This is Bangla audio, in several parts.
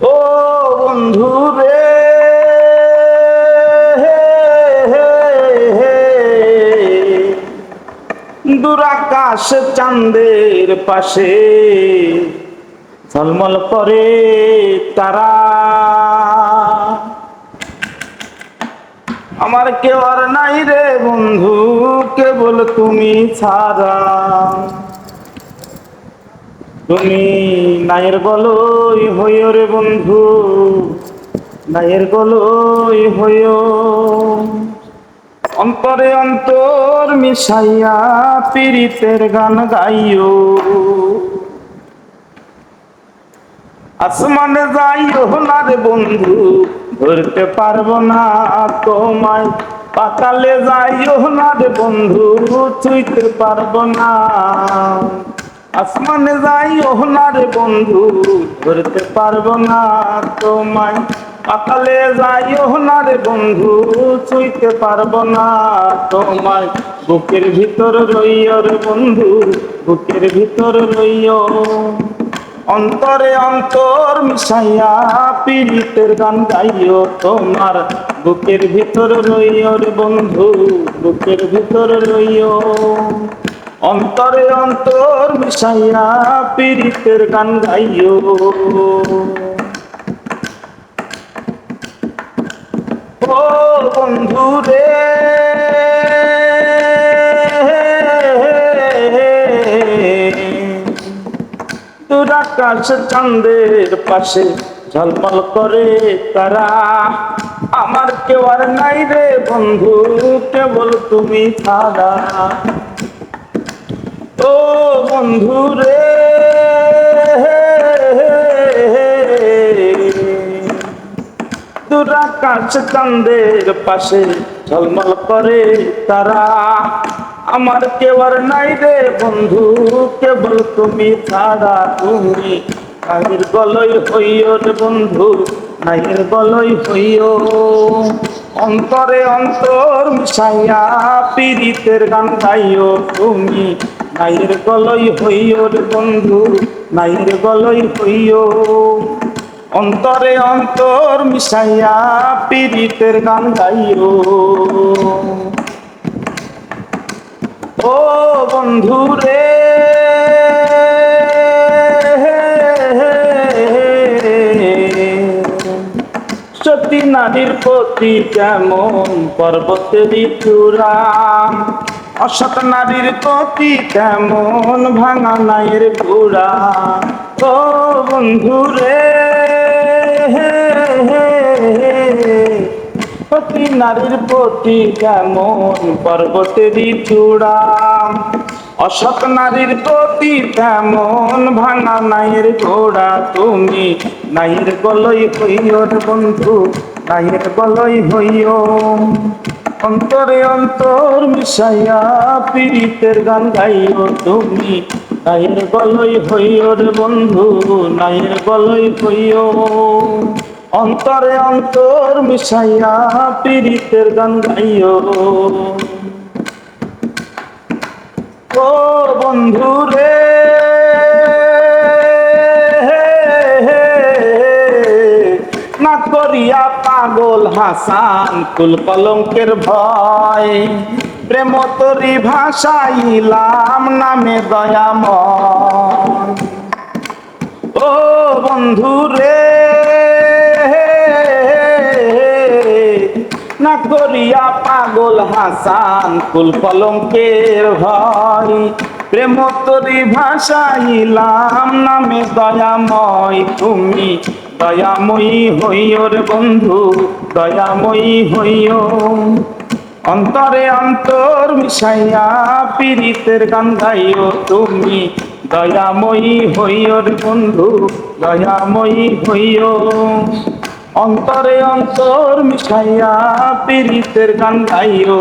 ও বন্ধু রে দুরাকাশ চাঁদের পাশে ঝলমল করে তারা। আমার কেউ আর নাই রে বন্ধু, কেবল তুমি ছাড়া। তুমি নায়ের গলই হইও রে বন্ধু, নায়ের গলই হইও। অন্তরে অন্তর মিশাইয়া পীড়িতের গান গাইও। আসমানে যাইও না রে বন্ধু, ধরতে পারব না তোমায়। পাতালে যাইও না রে বন্ধু, ছুঁইতে পারব না। আসমানে যাইও না রে বন্ধু, ধরতে পারব না তোমায়। পাতালে যাইও না রে বন্ধু, ছুঁইতে পারব না তোমায়। বুকের ভিতর রইও রে বন্ধু, বুকের ভিতর রইও অন্তরে অন্তর মিশাইয়া পীড়িতের গান গাইও তোমার। বুকের ভিতর রইও রে বন্ধু, বুকের ভিতর রইও অন্তরে অন্তর মিশাইয়া পীড়িতের গান গাইও। ও বন্ধু রে তোর আকাশ চাঁদের পাশে ঝলমল করে তারা। আমার কেউ আর নাই রে বন্ধু, কেবল তুমি ছাড়া। ও বন্ধু রে। তোর আকাশ চাঁদের পাশে ঝলমল করে তারা। আমার কেউ আর নাই রে বন্ধু, কেবল তুমি ছাড়া তুমি। নাইর গলই হইও রে বন্ধু নাইর গলই হইও। অন্তরে অন্তর মিশাইয়া পীড়িতের গান গাইও তুমি। নাইর গলই হইও রে বন্ধু নাইর গলই হইও। অন্তরে অন্তর মিশাইয়া পীড়িতের গান গাইও। ও বন্ধু রে, সতী নারীর প্রতি কেমন পর্বতের চূড়াম অসৎ নারীর প্রতি কেমন ভাঙা নাইয়ের গুড়া ও বন্ধু রে প্রতি নারীর প্রতি কেমন পর্বতেরই চূড়া? অসৎ নারীর প্রতি তেমন ভাঙা নাইয়ের ঘোড়া? তুমি নাইয়ের গলই হইও বন্ধু নাইয়ের গলই হইও অন্তরে অন্তর মিশাইয়া পীড়িতের গান গাইও তুমি। নাইয়ের গলই হইও রে বন্ধু নাইয়ের গলই হইও। অন্তরে অন্তর মিশাইয়া পীড়িতের গান গাইও। ও বন্ধু রে পাগল হাসান কুল কলঙ্কের ভয়। প্রেম তরি ভাষাইলাম নামে দয়াম ও বন্ধু রে, না করিয়া পাগল হাসান কুল কলঙ্কের ভয়। প্রেম তরি ভাষাইলাম, নামে দয়াময় তুমি। দয়াময়ী হইও বন্ধু, দয়াময়ী হইও। অন্তরে অন্তর মিশাইয়া পীড়িতের গান গাইও তুমি। দয়াময়ী হইও রে বন্ধু, দয়াময়ী হইও। অন্তরে অন্তর মিশাইয়া পীড়িতের গান গাইও।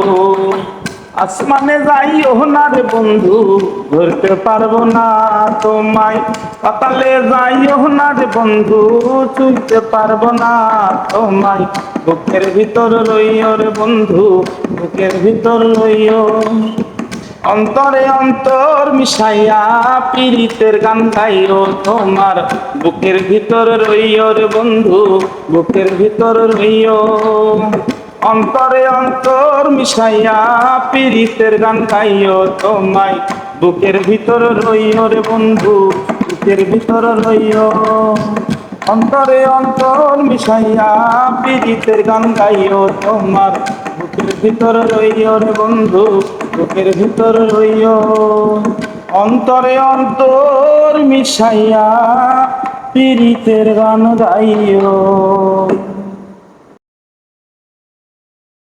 আসমানে যাইও না রে বন্ধু, ধরতে পারব না তোমায়। পাতালে যাইও না রে বন্ধু চুইতে পারব না তোমায়। বুকের ভিতর রইও রে বন্ধু, বুকের ভিতর রইও। অন্তরে অন্তর মিশাইয়া পীড়িতের গান গাইও তোমার। বুকের ভিতর রইও রে বন্ধু, বুকের ভিতর রইও। অন্তরে অন্তর মিশাইয়া পীড়িতের গান গাইও তোমায়। বুকের ভিতর রইও রে বন্ধু, বুকের ভিতর রইও। অন্তরে অন্তর মিশাইয়া পীড়িতের গান গাইও তোমার। বুকের ভিতর রইও রে বন্ধু, বুকের ভিতর রইও। অন্তরে অন্তর মিশাইয়া পীড়িতের গান গাইও।